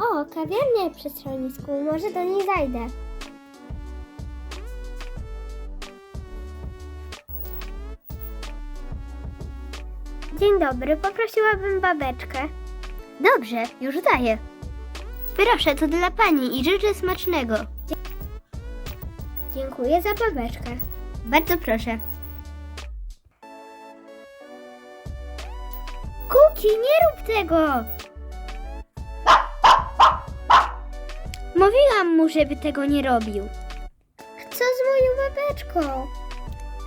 O, kawiarnia przy schronisku. Może do niej zajdę. Dzień dobry, poprosiłabym babeczkę. Dobrze, już daję. Proszę, to dla pani i życzę smacznego. Dziękuję za babeczkę. Bardzo proszę. Kuki, nie rób tego! Mówiłam mu, żeby tego nie robił. Co z moją babeczką?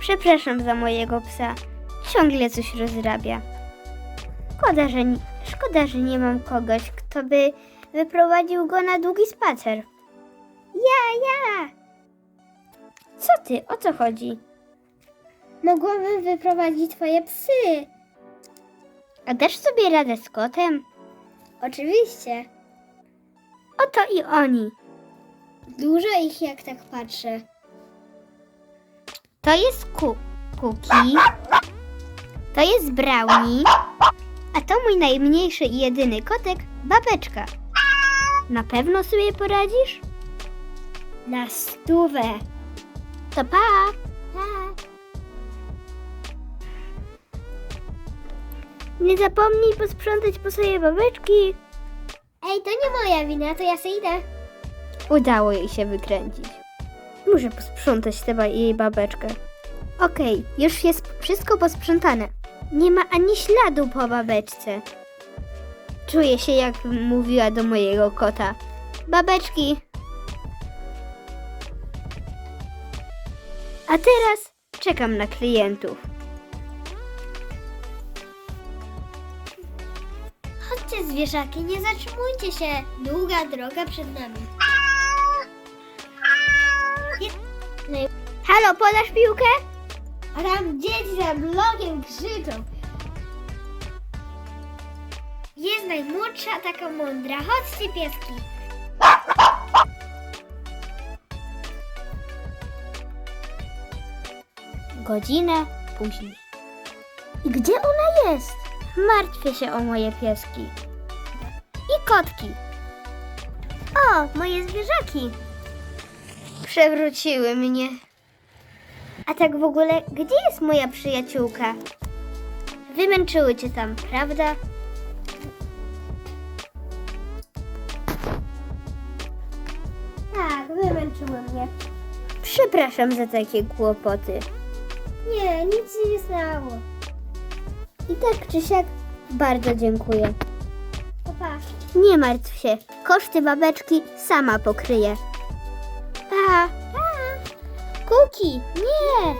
Przepraszam za mojego psa. Ciągle coś rozrabia. Szkoda, że, ni- szkoda, że nie mam kogoś, kto by wyprowadził go na długi spacer. Ja, ja! Co ty? O co chodzi? Mogłabym wyprowadzić twoje psy. A dasz sobie radę z kotem? Oczywiście. Oto i oni. Dużo ich, jak tak patrzę. To jest ku Kuki. To jest Brownie. A to mój najmniejszy i jedyny kotek, babeczka. Na pewno sobie poradzisz? Na stówę. To pa! Pa! Nie zapomnij posprzątać po swojej babeczki. Ej, to nie moja wina, to ja se idę. Udało jej się wykręcić. Muszę posprzątać tę ba- jej babeczkę. Okej, już jest wszystko posprzątane. Nie ma ani śladu po babeczce. Czuję się jakbym mówiła do mojego kota. Babeczki. A teraz czekam na klientów. Zwierzaki, nie zatrzymujcie się. Długa droga przed nami. Halo, podasz piłkę? A tam dzieci za blokiem krzyczą. Jest najmłodsza, taka mądra. Chodźcie pieski. Godzinę później. I gdzie ona jest? Martwię się o moje pieski. I kotki. O, moje zwierzaki. Przewróciły mnie. A tak w ogóle, gdzie jest moja przyjaciółka? Wymęczyły cię tam, prawda? Tak, wymęczyły mnie. Przepraszam za takie kłopoty. Nie, nic się nie stało. I tak czy siak bardzo dziękuję. Nie martw się, koszty babeczki sama pokryję. Pa! Pa! Kuki, nie!